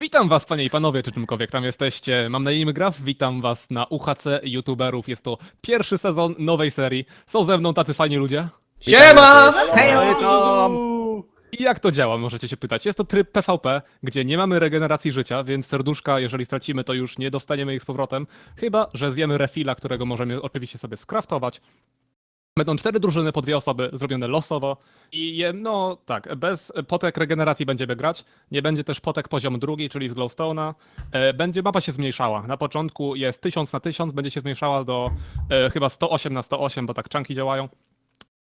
Witam was, panie i panowie, czy czymkolwiek tam jesteście. Mam na imię Graf, witam was na UHC YouTuberów. Jest to pierwszy sezon nowej serii. Są ze mną tacy fajni ludzie. Siema! I jak to działa, możecie się pytać. Jest to tryb PvP, gdzie nie mamy regeneracji życia, więc serduszka, jeżeli stracimy, to już nie dostaniemy ich z powrotem. Chyba, że zjemy refila, którego możemy oczywiście sobie skraftować. Będą cztery drużyny po dwie osoby, zrobione losowo i je, no tak, bez potek regeneracji będziemy grać. Nie będzie też potek poziom drugi, czyli z glowstone'a. E, Będzie mapa się zmniejszała. Na początku jest 1000 na 1000, będzie się zmniejszała do e, chyba 108 na 108, bo tak czanki działają.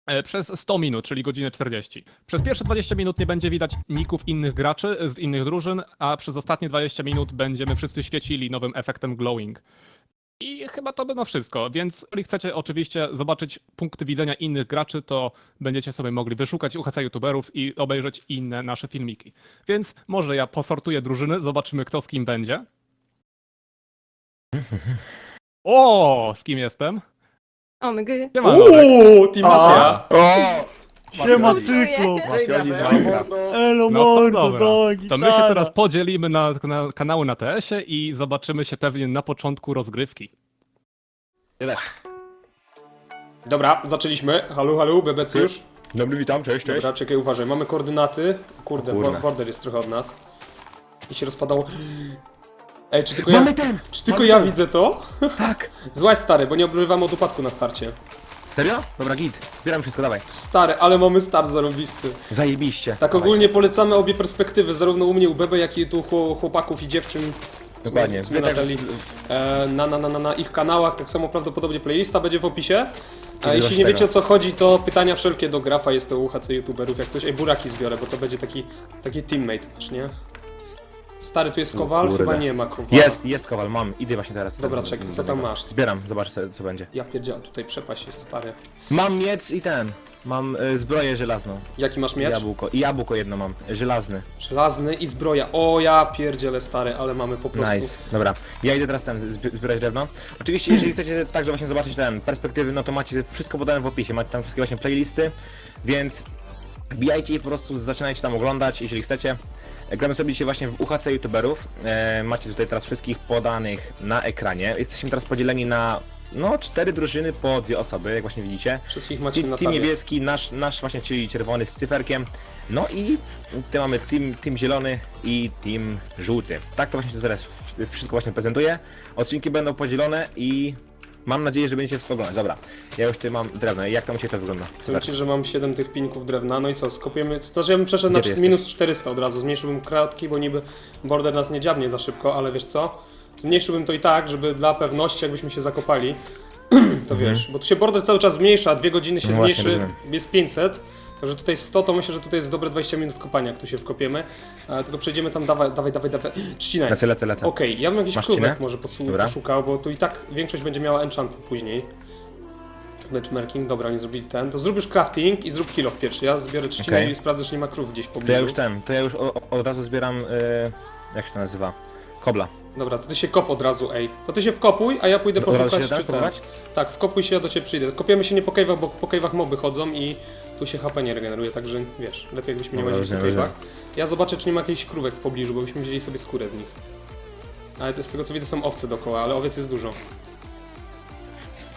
E, Przez 100 minut, czyli godzinę 40. Przez pierwsze 20 minut nie będzie widać ników innych graczy z innych drużyn, a przez ostatnie 20 minut będziemy wszyscy świecili nowym efektem glowing. I chyba to będą wszystko, więc jeżeli chcecie oczywiście zobaczyć punkty widzenia innych graczy, to będziecie sobie mogli wyszukać UHC youtuberów i obejrzeć inne nasze filmiki. Więc może ja posortuję drużyny, zobaczymy kto z kim będzie. O, z kim jestem? O my gry. Siema, Nowek. Uuu, Team Mafia! Nie ma cyklu! Mafiozi z Minecraft. Elo No to mordo, dobra. dogi, To my się teraz podzielimy na, na kanały na TS-ie i zobaczymy się pewnie na początku rozgrywki. Dobra, zaczęliśmy. Halu, halu, BBC już. Dobry, witam, cześć, cześć. Dobra, czekaj, uważaj. Mamy koordynaty. Kurde, kurde. bo- border jest trochę od nas. I się rozpadało. Ej, czy tylko Mamy ja, ten! czy tylko mamy ja ten. widzę to? Tak! Złaś stary, bo nie obrywamy od upadku na starcie. Serio? Dobra, git. Zbieram wszystko, dawaj. Stary, ale mamy start zarobisty. Zajebiście. Tak Dawaj. ogólnie polecamy obie perspektywy, zarówno u mnie, u Bebe, jak i tu chło- chłopaków i dziewczyn. Dokładnie. Sumie Wy też- Natalii. E, na, na, na, na, na ich kanałach, tak samo prawdopodobnie playlista będzie w opisie. A jeśli nie wiecie o co chodzi, to pytania wszelkie do grafa jest to UHC youtuberów, jak coś. Ej, buraki zbiorę, bo to będzie taki, taki teammate też, nie? Stary, tu jest kowal? kurde. Chyba nie ma kowala. Jest, jest kowal, mam. Idę właśnie teraz. Dobra, Do- czekaj, co tam masz? Zbieram, zobaczę sobie, co będzie. Ja pierdziałem, tutaj przepaść jest stary. Mam miecz i ten. Mam y, zbroję żelazną. Jaki masz miecz? jabłko. I jabłko jedno mam. Żelazny. Żelazny i zbroja. O, ja pierdzielę stary, ale mamy po prostu... Nice. Dobra. Ja idę teraz ten, zbi- zbierać drewno. Oczywiście, jeżeli chcecie także właśnie zobaczyć ten perspektywy, no to macie wszystko podane w opisie. Macie tam wszystkie właśnie playlisty, więc wbijajcie i po prostu zaczynajcie tam oglądać, jeżeli chcecie. Gramy sobie dzisiaj właśnie w UHC youtuberów. E, macie tutaj teraz wszystkich podanych na ekranie. Jesteśmy teraz podzieleni na no cztery drużyny po dwie osoby, jak właśnie widzicie. Wszystkich macie Team, na team tabie. niebieski, nasz, nasz właśnie, czyli czerwony z cyferkiem. No i tutaj mamy team, team zielony i team żółty. Tak to właśnie to teraz wszystko właśnie prezentuję. Odcinki będą podzielone i mam nadzieję, że będziecie wszystko oglądać. Dobra, ja już tu mam drewno. Jak tam u Ciebie to wygląda? Powiem ci, że mam 7 tych pinków drewna, no i co, skopiemy... To znaczy ja bym przeszedł na Gdzie ty cz- minus 400 od razu, zmniejszyłbym kratki, bo niby border nas nie dziabnie za szybko, ale wiesz co? Zmniejszyłbym to i tak, żeby dla pewności, jakbyśmy się zakopali, to wiesz, bo tu się border cały czas zmniejsza, dwie godziny się Mhm. No właśnie, zmniejszy, rozumiem. jest 500, Także tutaj 100, to myślę, że tutaj jest dobre 20 minut kopania, jak tu się wkopiemy. E, tylko przejdziemy tam, dawaj, dawaj, dawaj, dawaj. Trzcina jest. Lecę, lecę, lecę. Okej, ja bym jakiś Masz krówek trzcinę? może posu- Dobra. poszukał, bo tu i tak większość będzie miała enchanty później. Benchmarking, dobra, nie zrobili ten. To zrób już crafting i zrób kill off pierwszy. Ja zbiorę trzcinę Okej. i sprawdzę, czy nie ma krów gdzieś w To pobliżu. ja już ten, to ja już o, o, od razu zbieram, y, jak się to nazywa? Kobla. Dobra, to ty się kop od razu, ej. To ty się wkopuj, a ja pójdę razu poszukać, się tak czy ten. kopać? Tak, wkopuj się, ja do ciebie przyjdę. Kopiemy się nie po cave'ach, bo po cave'ach moby chodzą i tu się HP nie regeneruje, także wiesz, lepiej jakbyśmy nie Dobra, łazili po rozumiem, cave'ach. Ja zobaczę, czy nie ma jakichś krówek w pobliżu, bo byśmy wzięli sobie skórę z nich. Ale to z tego co widzę są owce dookoła, ale owiec jest dużo.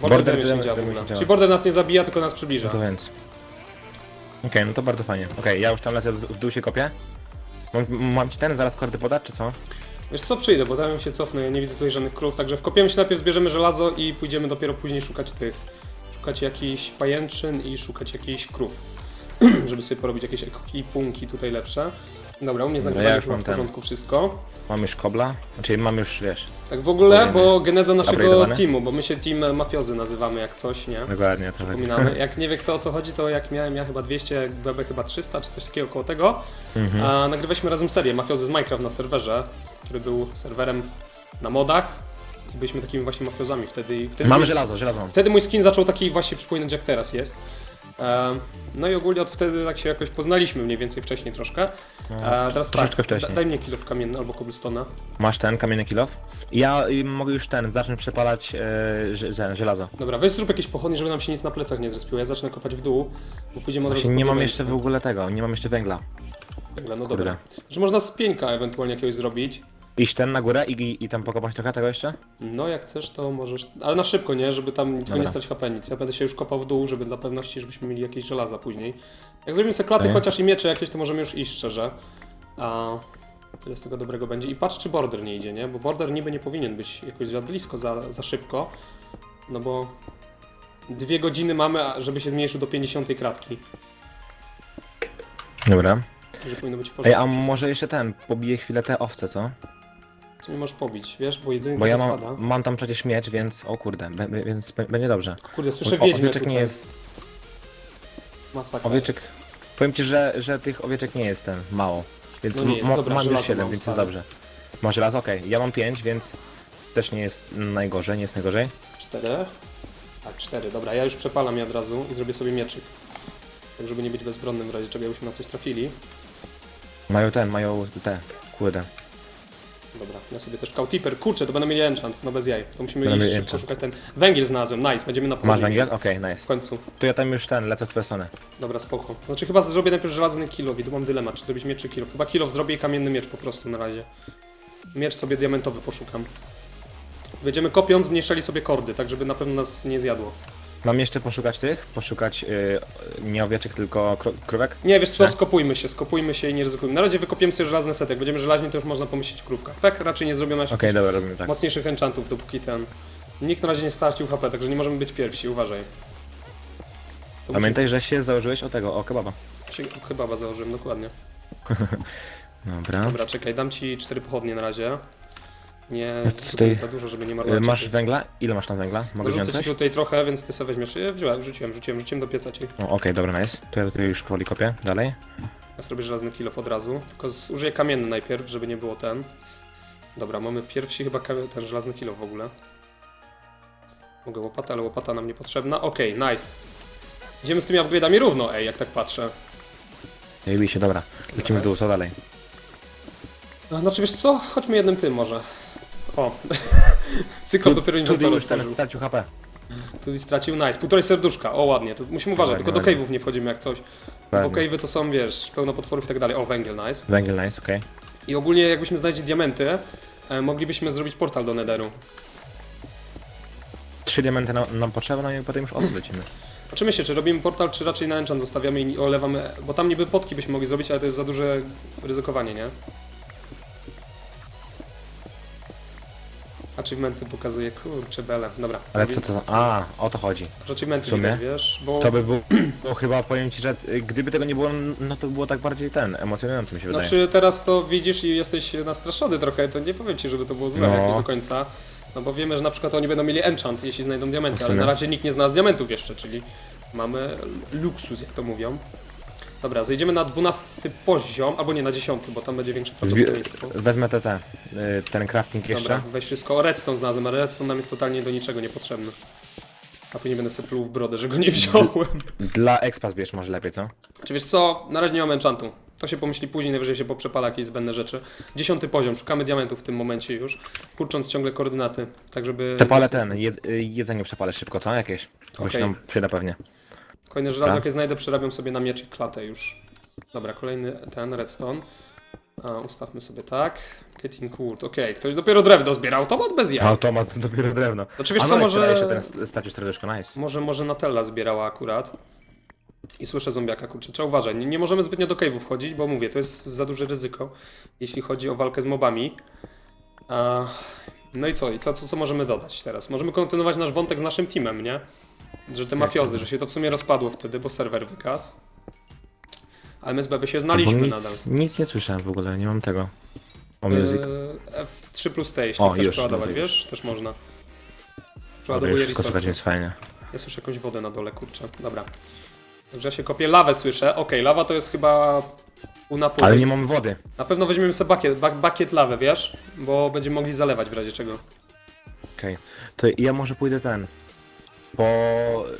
Border, Border damage nie damage działa w damage ogóle. działa. Czyli border nas nie zabija, tylko nas przybliża. No to więc. Okej, no to bardzo fajnie. Okej, ja już tam lecę, w, w dół się kopię. Mam, mam ci ten zaraz kordy podać, czy co? Wiesz co, przyjdę, bo tam się cofnę, ja nie widzę tutaj żadnych krów, także wkopiemy się najpierw, zbierzemy żelazo i pójdziemy dopiero później szukać tych. Szukać jakichś pajęczyn i szukać jakichś krów. żeby sobie porobić jakieś ekwipunki tutaj lepsze. Dobra, u mnie z nagrywaniem ja już mam w ten. porządku wszystko. Mam już kobla. Znaczy mam już, wiesz, Tak w ogóle, Kolejny. bo geneza naszego teamu, bo my się team mafiozy nazywamy jak coś, nie? dokładnie to chodzi. Wspominamy. Jak nie wie kto o co chodzi, to jak miałem ja chyba 200, Bebe chyba 300, czy coś takiego koło tego. Mhm. A nagrywaliśmy razem serię Mafiozy z Minecraft na serwerze, który był serwerem na modach. I byliśmy takimi właśnie mafiozami wtedy. i wtedy Mam żelazo, żelazo. Wtedy mój skin zaczął taki właśnie przypominać jak teraz jest. No i ogólnie od wtedy tak się jakoś poznaliśmy mniej więcej wcześniej troszkę. A teraz No, troszeczkę tak, wcześniej. da- Daj mnie kilo w kamienny albo cobblestone'a. Masz ten kamienny kilof. Ja y, mogę już ten, zacznę przepalać e, ż, ż, żelazo. Dobra, weź zrób jakieś pochodnie, żeby nam się nic na plecach nie zrespiło. Ja zacznę kopać w dół, bo pójdziemy od razu Właśnie nie mam jeszcze w ogóle tego, nie mam jeszcze węgla. Węgla, no Kurde. dobra. Że można z pieńka ewentualnie jakiegoś zrobić. Iść ten na górę i, i, i tam pokopać trochę tego jeszcze? No jak chcesz, to możesz. Ale na szybko, nie? Żeby tam tylko nie Dobra. stać HP nic. Ja będę się już kopał w dół, żeby dla pewności, żebyśmy mieli jakieś żelaza później. Jak zrobimy sobie klaty, Okej. chociaż i miecze jakieś, to możemy już iść szczerze. A tyle z tego dobrego będzie. I patrz, czy border nie idzie, nie? Bo border niby nie powinien być jakoś za blisko, za, za szybko. No bo dwie godziny mamy, a- żeby się zmniejszył do 50 kratki. Dobra. Że powinno być w Ej, porządku. a wszystko. może jeszcze ten, pobiję chwilę te owce, co? Co nie możesz pobić, wiesz? Bo jedzenie Bo ja mam, spada. mam tam przecież miecz, więc... O kurde, be, be, więc be- będzie dobrze. Kurde, słyszę O, wiedźmę owieczek tutaj. nie jest... Masakra. Owieczek... Powiem ci, że, że tych owieczek nie jest ten mało. Więc No nie jest, dobra, mam już żelazo 7, mam, więc stary. jest dobrze. Masz raz, okej. Ja mam 5, więc też nie jest najgorzej, nie jest najgorzej. Cztery. Tak, cztery. Dobra, ja już przepalam je od razu i zrobię sobie mieczyk. Tak, żeby nie być bezbronnym w razie czego byśmy na coś trafili. Mają ten, mają te, kurde. Dobra, ja sobie też Cautiper. Kurczę, to będą mieli enchant, no bez jaj. To musimy Będą iść mieli szybko enchant. szukać ten... Węgiel znalazłem, nice, będziemy na Masz południe. węgiel? Okej, nice. W końcu. To ja tam już ten, lecę w twoją stronę. Dobra, spoko. Znaczy chyba zrobię najpierw żelazny kilow i tu mam dylemat, czy zrobić miecz czy kilow. Chyba kilow zrobię i kamienny miecz po prostu na razie. Miecz sobie diamentowy poszukam. Będziemy kopiąc zmniejszali sobie kordy, tak żeby na pewno nas nie zjadło. Mam jeszcze poszukać tych? Poszukać yy, nie owieczek, tylko kro krówek? Nie, wiesz co, skopujmy się, skopujmy się i nie ryzykujmy. Na razie wykopiemy sobie żelazny set, jak będziemy żelaźni, to już można pomyśleć krówkach. Tak, raczej nie zrobiono Okej, jakichś dobra, robimy tak. mocniejszych enchantów, dopóki ten... Nikt na razie nie stracił HP, także nie możemy być pierwsi, uważaj. To Pamiętaj, że się założyłeś o tego, o kebaba. Się, chyba założyłem, dokładnie. Dobra. Dobra, czekaj, dam ci cztery pochodnie na razie. Nie, No tutaj tutaj- za dużo, żeby nie Y, marnować. Masz czasu. węgla? Ile masz tam węgla? Mogę wziąć coś? tutaj trochę, więc ty sobie weźmiesz. Ja wziąłem, rzuciłem, rzuciłem, rzuciłem do pieca ci. O, Okej, dobra, nice. To ja tutaj już powoli kopię. Dalej. Ja zrobię żelazny kilof od razu. Tylko z, użyję kamienny najpierw, żeby nie było ten. Dobra, mamy pierwszy chyba ten żelazny kilof w ogóle. Mogę łopatę, ale łopata nam niepotrzebna. Okej, nice. Idziemy z tymi upgrade'ami równo, ej, jak tak patrzę. Nie bij się, dobra. Lecimy w dół, co dalej? A, Znaczy wiesz co? Chodźmy jednym tym może. O. Cyklop dopiero Tu inwentory już teraz stracił HP. Tu stracił, nice. Półtorej serduszka, o ładnie. To musimy uważać, Ładnie, tylko do ładnie. cave'ów nie wchodzimy jak coś. Bo cave'y to są, wiesz, pełno potworów i tak dalej. O, węgiel, nice. Węgiel, nice, okej. I ogólnie jakbyśmy znaleźli diamenty, e, moglibyśmy zrobić portal do Netheru. Trzy diamenty nam, nam potrzeba, no i potem już osób lecimy. Zobaczymy się, czy robimy portal, czy raczej na enchant zostawiamy i olewamy, bo tam niby potki byśmy mogli zrobić, ale to jest za duże ryzykowanie, nie? Achievementy pokazuje, kurczę bele. Dobra. Ale co to za... A, o to chodzi. Achievementy w sumie? widać, wiesz, bo... To by było... No chyba powiem ci, że y, gdyby tego nie było, no to by było tak bardziej ten, emocjonujące mi się wydaje. Znaczy teraz to widzisz i jesteś nastraszony trochę, to nie powiem ci, żeby to było złe No. jakieś do końca. No bo wiemy, że na przykład oni będą mieli enchant, jeśli znajdą diamenty, ale sumie. na razie nikt nie znalazł diamentów jeszcze, czyli mamy luksus, jak to mówią. Dobra, zejdziemy na 12 poziom, albo nie, na 10, bo tam będzie większe Zbi prawdopodobieństwo. wezmę te, te, y, ten crafting Dobra, jeszcze. weź wszystko. Redstone znalazłem, ale redstone nam jest totalnie do niczego niepotrzebny. A później będę sobie pluł w brodę, że go nie wziąłem. Dla expa zbierz może lepiej, co? Czy wiesz co, na razie nie mam enchantu. To się pomyśli później, najwyżej się poprzepala jakieś zbędne rzeczy. Dziesiąty poziom, szukamy diamentów w tym momencie już, kurcząc ciągle koordynaty, tak żeby... Przepalę ten, jed, y, jedzenie przepalę szybko, co? Jakieś? Bo się Okej. nam przyda pewnie. Kolejne żelazo, Tak. jakie znajdę, przerabiam sobie na mieczyk klatę już. Dobra, kolejny ten, redstone. A, ustawmy sobie tak. Getting wood, okej, ktoś dopiero drewno zbierał, to mod bez jaj. Automat dopiero drewno. Znaczy wiesz A co, no, może... Ten st- stracił serduszko, nice. Może, może Natella zbierała akurat. I słyszę zombiaka, kurczę, trzeba uważać. Nie, nie możemy zbytnio do cave'u wchodzić, bo mówię, to jest za duże ryzyko, jeśli chodzi o walkę z mobami. A, no i co? I co, co, co możemy dodać teraz? Możemy kontynuować nasz wątek z naszym teamem, nie? Że te mafiozy, że się to w sumie rozpadło wtedy, bo serwer wykaz. Ale my z Bebe się Bo znaliśmy nic, nadal. nic nie słyszałem w ogóle, nie mam tego. O music. Eee, F3 plus T, jeśli O, chcesz już, przeładować, dobra, wiesz? Też można. Dobra, Przeładowuję wszystko słychać, resursy. więc fajnie. Ja słyszę jakąś wodę na dole, kurczę. Dobra. Także ja się kopię, lawę słyszę. Okej, lawa to jest chyba u napój. Ale nie mamy wody. Na pewno weźmiemy sobie bakiet, bak, bakiet lawy, wiesz? Bo będziemy mogli zalewać w razie czego. Okej. To ja może pójdę ten. Po...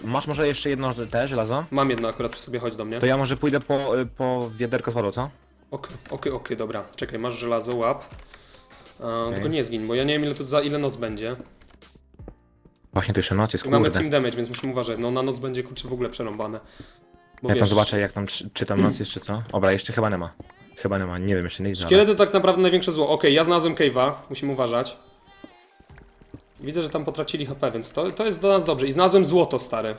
Masz może jeszcze jedno te żelazo? Mam jedno akurat przy sobie, chodź do mnie. To ja może pójdę po, y, po wiaderko z wodą, co? Okej, okej, okej, dobra. Czekaj, masz żelazo, łap. A, Tylko nie zgin, bo ja nie wiem ile tu za ile noc będzie. Właśnie tu jeszcze noc jest, I mamy kurde. team damage, więc musimy uważać. No na noc będzie kurczę w ogóle przerąbane. Bo Ja tam wiesz, zobaczę jak tam, czy, czy tam noc jeszcze co? Dobra, jeszcze chyba nie ma. Chyba nie ma, nie wiem jeszcze nic. ale- Szkielety to tak naprawdę największe zło. Okej, ja znalazłem cave'a, musimy uważać. Widzę, że tam potracili HP, więc to, to jest do nas dobrze. I znalazłem złoto, stary.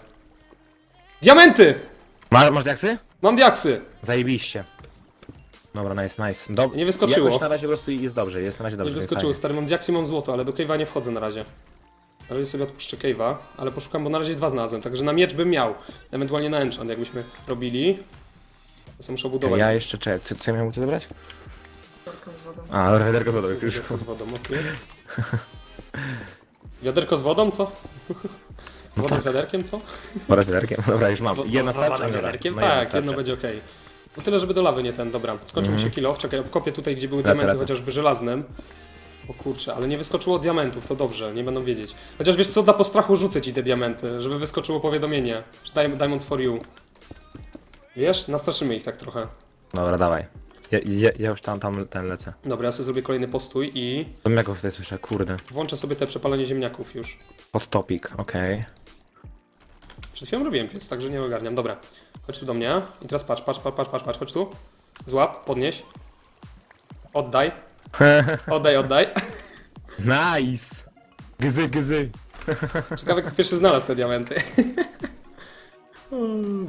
Diamenty! Ma, masz diaksy? Mam diaksy! Zajebiście. Dobra, nice, nice. Dob- Nie wyskoczyło. Jakoś na razie po prostu jest dobrze, jest na razie Nie dobrze. więc wyskoczyło, stary, mam diaksy, mam złoto, ale do cave'a nie wchodzę na razie. Na razie sobie odpuszczę cave'a, ale poszukam, bo na razie dwa znalazłem, także na miecz bym miał. Ewentualnie na enchant, jakbyśmy robili. Sobie muszę budować. Ja jeszcze, czekaj, co, co ja miałem tu zebrać? Wiaderko z wodą. A, wiaderko z wodą. Wiaderko z wodą, okej. Wiaderko z wodą, co? No Woda tak. z wiaderkiem, co? Woda z wiaderkiem, dobra, już mam. Wo- Jedna woda starcza? z Dobra, wiaderkiem? no jedna tak, starcza. jedno będzie okej. No tyle, żeby do lawy nie ten, dobra. Skończył mi się kill off, czekaj, kopię tutaj, gdzie były Lecę, diamenty, lecę. chociażby żelaznym. O kurczę, ale nie wyskoczyło diamentów, to dobrze, nie będą wiedzieć. Chociaż wiesz co, dla postrachu rzucę ci te diamenty, żeby wyskoczyło powiadomienie, że Diam- Diamonds for you. Wiesz, nastraszymy ich tak trochę. Dobra, dawaj. Ja, ja, ja już tam, tam ten lecę. Dobra, ja sobie zrobię kolejny postój i jak tutaj słyszę, kurde. włączę sobie te przepalenie ziemniaków już. Pod topic, okej. Przed chwilą robiłem piec, także nie ogarniam. Dobra, chodź tu do mnie. I teraz patrz, patrz, patrz, patrz, patrz, patrz, chodź tu. Złap, podnieś. Oddaj. Oddaj, oddaj. Nice! Gzy, gzy. Ciekawe, kto pierwszy znalazł te diamenty. o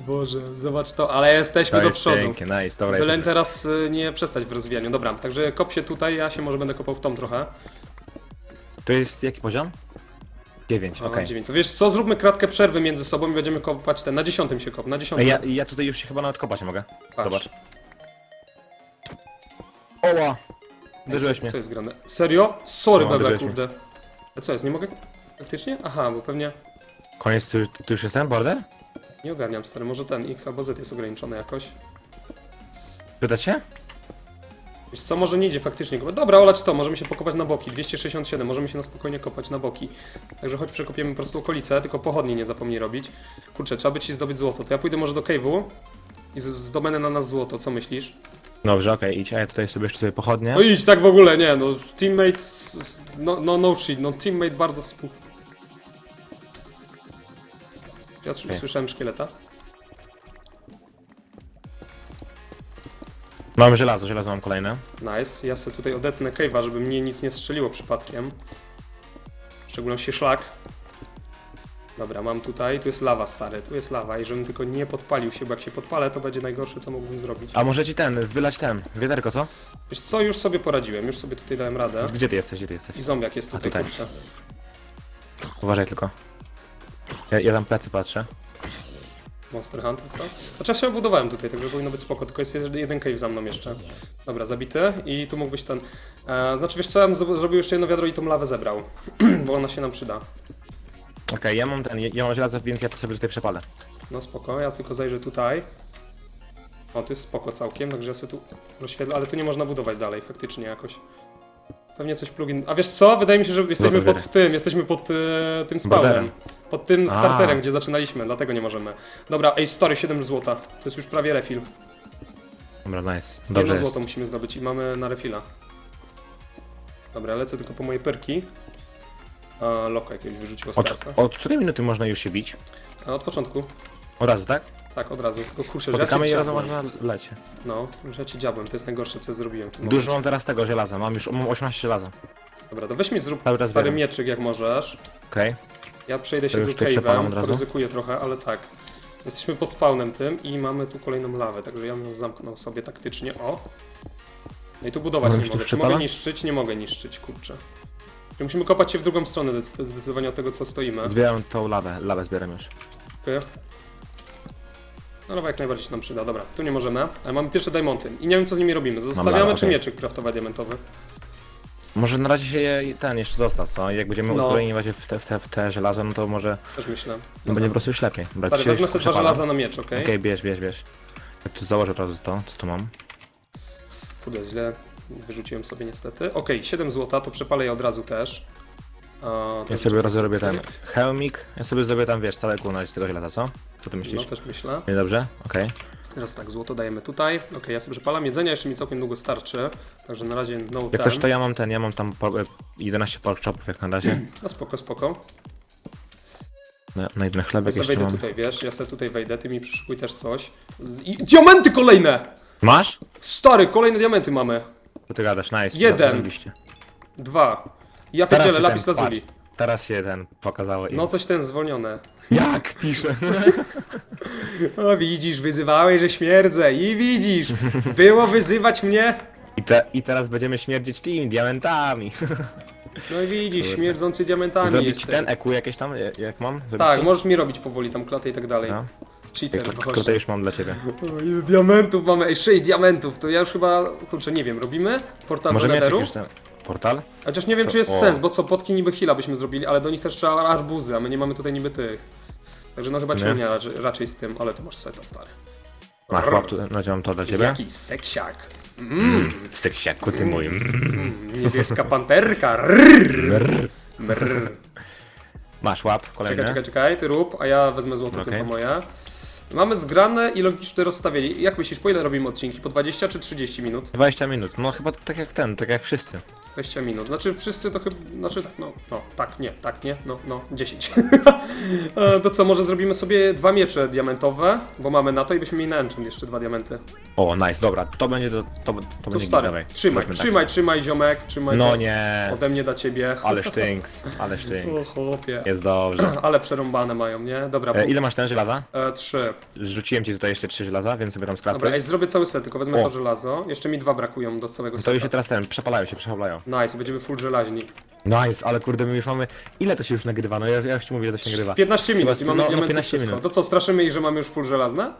Boże, zobacz to, ale jesteśmy To do jest przodu. pięknie, nice, dobra. Byle jesteśmy. teraz y, nie przestać w rozwijaniu. Dobra, także kop się tutaj, ja się może będę kopał w tą trochę. To jest jaki poziom? 9, A, okej. dziewięć. To wiesz co, zróbmy kratkę przerwy między sobą i będziemy kopać ten. Na dziesiątym się kop, na Ej, dziesiątym. Ja, ja tutaj już się chyba nawet kopać nie mogę. Patrz. Zobacz. Oła! Ej, Uderzyłeś mnie. co jest grane? Serio? Sorry, No, bebe, uderzyłeś kurde. A co jest, nie mogę? Faktycznie? Aha, bo pewnie... Koniec, tu, tu już jest ten border? Nie ogarniam, stary. Może ten X albo Z jest ograniczony jakoś. Pytać się? Wiesz co, może nie idzie faktycznie kopać. Dobra, olać to, możemy się pokopać na boki. 267, możemy się na spokojnie kopać na boki. Także choć przekopiemy po prostu okolice, tylko pochodnie nie zapomnij robić. Kurczę, trzeba by ci zdobyć złoto. To ja pójdę może do cave'u i z- zdobędę na nas złoto, co myślisz? Dobrze, okej, idź, a ja tutaj sobie jeszcze sobie pochodnie. No idź tak w ogóle, nie, no teammate, s- s- no, no, no shit, no teammate bardzo współ... Ja okay. Okej. słyszałem szkieleta. Mam żelazo, żelazo mam kolejne. Nice, ja sobie tutaj odetnę cave'a, żeby mnie nic nie strzeliło przypadkiem. W szczególności szlak. Dobra, mam tutaj, tu jest lawa stary, tu jest lawa i żebym tylko nie podpalił się, bo jak się podpalę, to będzie najgorsze, co mógłbym zrobić. A może ci ten, wylać ten, wiaderko, co? Wiesz co, już sobie poradziłem, już sobie tutaj dałem radę. Gdzie ty jesteś, gdzie ty jesteś? I zombiak jest A, tutaj, tutaj. kurczę. Uważaj tylko. Ja, ja tam plecy patrzę. Monster Hunter, co? Znaczy ja się budowałem tutaj, także powinno być spoko, tylko jest jeden cave za mną jeszcze. Dobra, zabity i tu mógłbyś ten... E, znaczy wiesz co, ja bym zro- zrobił jeszcze jedno wiadro i tą lawę zebrał, bo ona się nam przyda. Okej, ja mam ten, ja, ja mam żelazo, więc ja to sobie tutaj przepalę. No spoko, ja tylko zajrzę tutaj. O, to jest spoko całkiem, także ja sobie tu rozświetlę, ale tu nie można budować dalej faktycznie jakoś. Pewnie coś plugin... A wiesz co? Wydaje mi się, że jesteśmy Dobra, pod tym, jesteśmy pod e, tym spawnem. Borderem. Pod tym A. starterem, gdzie zaczynaliśmy, dlatego nie możemy. Dobra, ej, story 7 złota. To jest już prawie refill. Dobra, nice. Jedno Dobrze jest. złoto musimy zdobyć i mamy na refila. Dobra, lecę tylko po moje perki. A, loko jakiegoś wyrzuciło Od, od której minuty można już się bić? A od początku. Od razu, tak? Tak, od razu. Tylko kurczę, że ja Spotykamy cię i razem dziabłem. można lecie. No, że ja ci dziabłem, to jest najgorsze, co zrobiłem w tym Dużo mam teraz tego żelaza, mam już mam 18 żelaza. Dobra, to weź mi zrób Cały czas stary zbieram. mieczyk jak możesz. Okej. Ja przejdę się już przepalam od cave'em, razu? poryzykuję trochę, ale tak. Jesteśmy pod spawnem tym i mamy tu kolejną lawę, także ja bym ją zamknął sobie taktycznie, o. No i tu budować Może nie tu mogę. Czy przypala? mogę niszczyć? Nie mogę niszczyć, kurczę. Czyli musimy kopać się w drugą stronę dec- zdecydowanie od tego, co stoimy. Zbieram tą lawę, lawę zbieram już. Dziękuję. No lawa jak najbardziej się nam przyda, dobra. Tu nie możemy, ale mamy pierwsze diamonty i nie wiem, co z nimi robimy. Zostawiamy lawę, czy okej. mieczyk kraftowy diamentowy? Może na razie się je- ten jeszcze został, co? Jak będziemy No. uzbrojeni właśnie w te, w, te, w te żelazo, no to może Też myślę. no będzie po prostu już lepiej. Dobra, ci się wezmę już sobie dwa żelaza na miecz, okej? Okej, bierz, bierz, bierz. Ja tu założę od razu to, co tu mam. Kurde, źle wyrzuciłem sobie niestety. Okej, 7 złota, to przepalę je od razu też. A, Ja sobie raz zrobię ten cyk. hełmik, ja sobie zrobię tam, wiesz, całe kółnać z tego żelaza, co? Co ty myślisz? No też myślę. Nie dobrze? Okej. Teraz tak, złoto dajemy tutaj. Okej, ja sobie przepalam. Jedzenia jeszcze mi całkiem długo starczy. Także na razie no Jak ten. też to ja mam ten, ja mam tam po, e, 11 pork chopów jak na razie. No spoko, spoko. Na, na jeden Ja chlebek sobie jeszcze wejdę mam. tutaj, wiesz, ja sobie tutaj wejdę, ty mi przyszykuj też coś. Z- I diamenty kolejne! Masz? Stary, kolejne diamenty mamy. To ty gadasz, nice. Jeden. Dwa. Ja Teraz pierdzielę, lapis lazuli. Teraz się ten pokazało im. No coś ten zwolnione. Jak pisze? O widzisz, wyzywałeś, że śmierdzę i widzisz. Było wyzywać mnie. I, te, I teraz będziemy śmierdzić tymi diamentami. No i widzisz, Kurde. śmierdzący diamentami Zrobić jestem. ten EQ jakieś tam, jak- jak mam? Zrobić Tak, możesz mi robić powoli tam klatę i tak dalej. No. Cheater. Tutaj już mam dla ciebie. O, ile diamentów mamy, ej, 6 diamentów, to ja już chyba, kurczę, nie wiem, robimy? Portal Może do mieć Netheru? jakiś ten portal? Chociaż nie wiem, Co? czy jest O. sens, bo co, potki niby heala byśmy zrobili, ale do nich też trzeba arbuzy, a my nie mamy tutaj niby tych. Także no chyba Nie? raczej, raczej z tym, ale to masz seta, stary. Masz łap, tu, no mam to dla ciebie. Jaki seksiak. Mm, Seksiaku ty mój. mm, niebieska panterka. Rrr. Brrr. Masz łap, kolejny. Czekaj, czekaj, czekaj, ty rób, a ja wezmę złoto Okej. tylko moje. Mamy zgrane i logiczne rozstawienie. Jak myślisz, po ile robimy odcinki? Po 20 czy 30 minut? 20 minut, no chyba tak jak ten, tak jak wszyscy. 20 minut. Znaczy wszyscy to chyba. Znaczy tak, no, no, tak, nie, tak, nie, no, no, 10. E, to co, może zrobimy sobie dwa miecze diamentowe, bo mamy na to i byśmy mieli na enchant jeszcze dwa diamenty. O, nice, dobra, to będzie to, to, to To będzie stary, trzymaj, trzymaj, trzymaj ziomek, trzymaj. No nie, ode mnie dla ciebie. ale sztynks, ale O sztynks. chłopie. Jest dobrze. Ale przerąbane mają, nie? Dobra, E, ile masz ten żelaza? e, trzy. Rzuciłem ci tutaj jeszcze trzy żelaza, więc sobie tam Dobra, skraftuj. zrobię cały set, tylko wezmę O. to żelazo. Jeszcze mi dwa brakują do całego To już się teraz ten, przepalają się, przepalają. Nice, będziemy full żelaźni. Nice, ale kurde, my już mamy... Ile to się już nagrywa? No ja, ja już ci mówię, ile to się nagrywa. 15 minut Chyba i mamy no, no, diamenty 15 wszystko. minut. To co, straszymy ich, że mamy już full żelazne?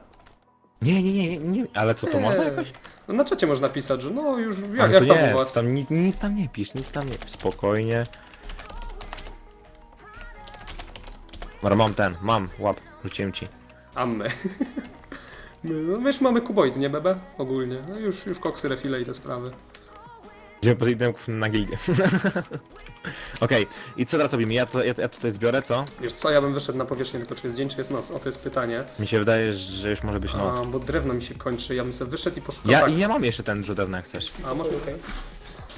Nie, nie, nie, nie, nie. ale co, to można jakoś? No na czacie można napisać, że no już jak, Ale jak to tam nie, u was? tam nic, nic tam nie pisz, nic tam nie Spokojnie. Dobra, mam ten, mam, łap, rzuciłem ci. A my. my. No już mamy kuboid, nie bebe? Ogólnie. No już, już koksy, refile i te sprawy. Idziemy po idemków na gildię. Okej, i co teraz robimy? Ja, to, ja, ja tutaj zbiorę, co? Wiesz co, ja bym wyszedł na powierzchnię, tylko czy jest dzień, czy jest noc? O, to jest pytanie. Mi się wydaje, że już może być noc. A, bo drewno mi się kończy, ja bym sobie wyszedł i poszukał Ja, tak. ja mam jeszcze ten rzutewny, jak chcesz. A, może okej.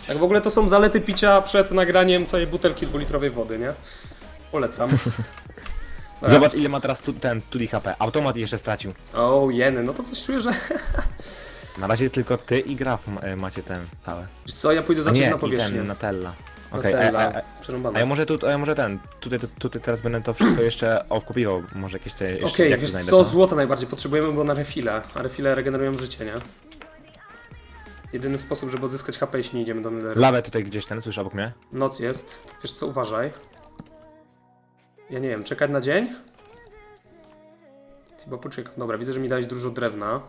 Tak w ogóle to są zalety picia przed nagraniem całej butelki dwulitrowej wody, nie? Polecam. Tak. Zobacz, ile ma teraz tu, ten 2D HP. Automat jeszcze stracił. O, jeny, no to coś czuję, że... Na razie tylko ty i Graf e, macie ten całe. Wiesz co, ja pójdę zacząć nie, na i powierzchnię. ten Nutella. Okej, Nutella, a, a, przerąbane. a ja może tu, a ja może ten, tutaj, tu- tutaj teraz będę to wszystko jeszcze okupiwał, może jakieś te jeszcze Okej, jak wiesz co, złota najbardziej potrzebujemy, bo na refile, a refile regenerują życie, nie? Jedyny sposób, żeby odzyskać HP, jeśli nie idziemy do netheru. Lawę tutaj gdzieś ten, słyszę obok mnie. Noc jest, to wiesz co, uważaj. Ja nie wiem, czekać na dzień? Chyba poczekaj. Dobra, widzę, że mi dałeś dużo drewna.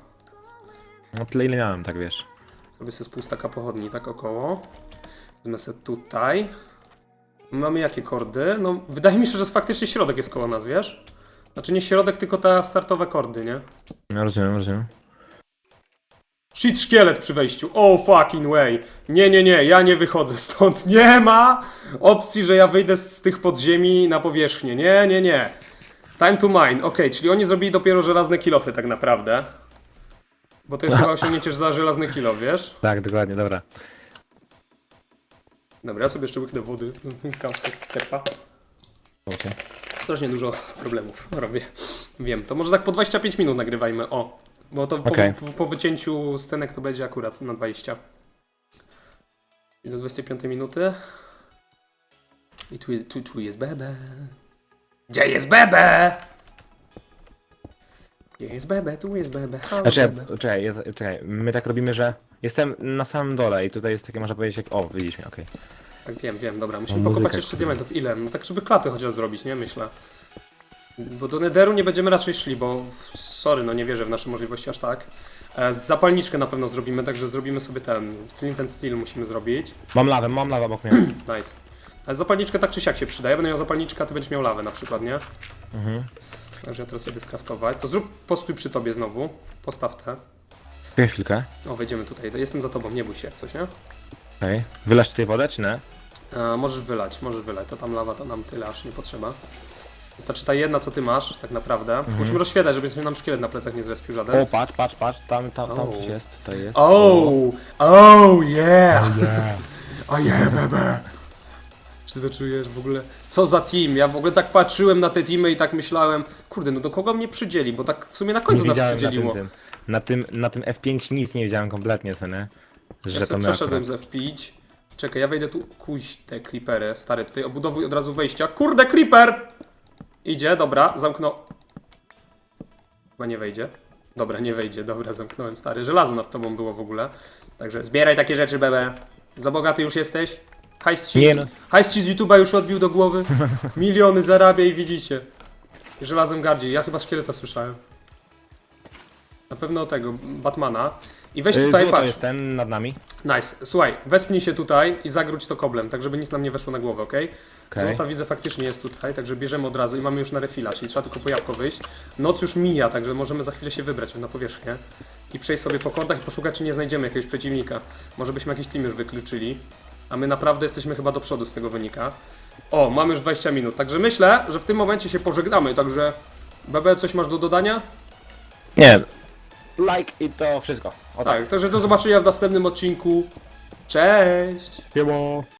No tyle ile miałem, tak wiesz. Zrobię sobie z pół staka pochodni, tak około. Wezmę sobie tutaj. Mamy jakie kordy? No, wydaje mi się, że faktycznie środek jest koło nas, wiesz? Znaczy nie środek, tylko te startowe kordy, nie? No rozumiem, rozumiem. Shit szkielet przy wejściu. Oh fucking way. Nie, nie, nie, ja nie wychodzę stąd. Nie ma opcji, że ja wyjdę z, z tych podziemi na powierzchnię. Nie, nie, nie. Time to mine. Okej, czyli oni zrobili dopiero żelazne kilofy tak naprawdę. Bo to jest chyba osiągnięcie za żelazny kilo, wiesz? Tak, dokładnie, dobra. Dobra, ja sobie jeszcze łyknę wody. Kawkę, tepa. Okej. Strasznie dużo problemów robię. Wiem, to może tak po 25 minut nagrywajmy. O, bo to po, Okej. po, po wycięciu scenek to będzie akurat na 20. I do 25 minuty. I tu, tu, tu jest bebe. Gdzie jest bebe? Gdzie jest bebe? Tu jest bebe. Halo, Znaczy, bebe. czekaj, ja, czekaj, my tak robimy, że jestem na samym dole i tutaj jest takie, można powiedzieć, jak... O, widzisz mnie, okej. Tak, wiem, wiem, dobra. Musimy O, pokopać jeszcze diamentów. Ile? No tak, żeby klatę chociaż zrobić, nie? Myślę. Bo do Netheru nie będziemy raczej szli, bo sorry, no nie wierzę w nasze możliwości aż tak. E, zapalniczkę na pewno zrobimy, także zrobimy sobie ten flint and steel musimy zrobić. Mam lawę, mam lawę obok mnie. Nice. Ale zapalniczkę tak czy siak się przyda. Ja będę miał zapalniczkę, a ty będziesz miał lawę na przykład, nie? Mhm. Także ja teraz sobie skraftować. To zrób postój przy tobie znowu. Postaw te. Czekaj chwilkę. O, wejdziemy tutaj. Jestem za tobą, nie bój się jak coś, nie? Okej. Wylasz tutaj wodę, czy nie? E, możesz wylać, możesz wylać. To tam lawa, to nam tyle aż nie potrzeba. Wystarczy ta jedna, co ty masz, tak naprawdę. Musimy rozświetlać, żeby nam szkielet na plecach nie zrespił żaden. O, patrz, patrz, patrz, tam, tam, tam O. coś jest, to jest. Oh, oh yeah! Oh yeah, bebe! Czy ty to czujesz w ogóle? Co za team? Ja w ogóle tak patrzyłem na te teamy i tak myślałem, kurde, no do kogo mnie przydzieli, bo tak w sumie na Nie końcu nas widziałem na tym, przydzieliło. tym. na tym, na tym F5 nic nie wiedziałem kompletnie, co nie? Że Ja to przeszedłem z F5. Czekaj, ja wejdę tu, kuś te creepery, stary, tutaj obudowuj od razu wejścia. Kurde, creeper! Idzie, dobra, zamknął. Chyba nie wejdzie. Dobra, nie wejdzie, dobra, zamknąłem, stary. Żelazo nad tobą było w ogóle. Także zbieraj takie rzeczy, bebe. Za bogaty już jesteś? Hajs ci, Nie no. hajs ci z YouTube'a już odbił do głowy? Miliony zarabia i widzicie. Żelazem gardzi. Ja chyba szkieleta słyszałem. Na pewno tego, Batmana. I weź Y, tutaj, Złoto patrz. jest ten nad nami. Nice. Słuchaj, wespnij się tutaj i zagródź to koblem, tak żeby nic nam nie weszło na głowę, ok? Okej. Złota widzę faktycznie jest tutaj, także bierzemy od razu i mamy już na refila, czyli trzeba tylko po jabłko wyjść. Noc już mija, także możemy za chwilę się wybrać na powierzchnię i przejść sobie po kątach i poszukać, czy nie znajdziemy jakiegoś przeciwnika. Może byśmy jakiś team już wykluczyli, a my naprawdę jesteśmy chyba do przodu z tego wynika. O, mamy już 20 minut, także myślę, że w tym momencie się pożegnamy, także... Bebe, coś masz do dodania? Nie. Like i to wszystko. O tak. Tak, także do zobaczenia w następnym odcinku. Cześć! Siemo.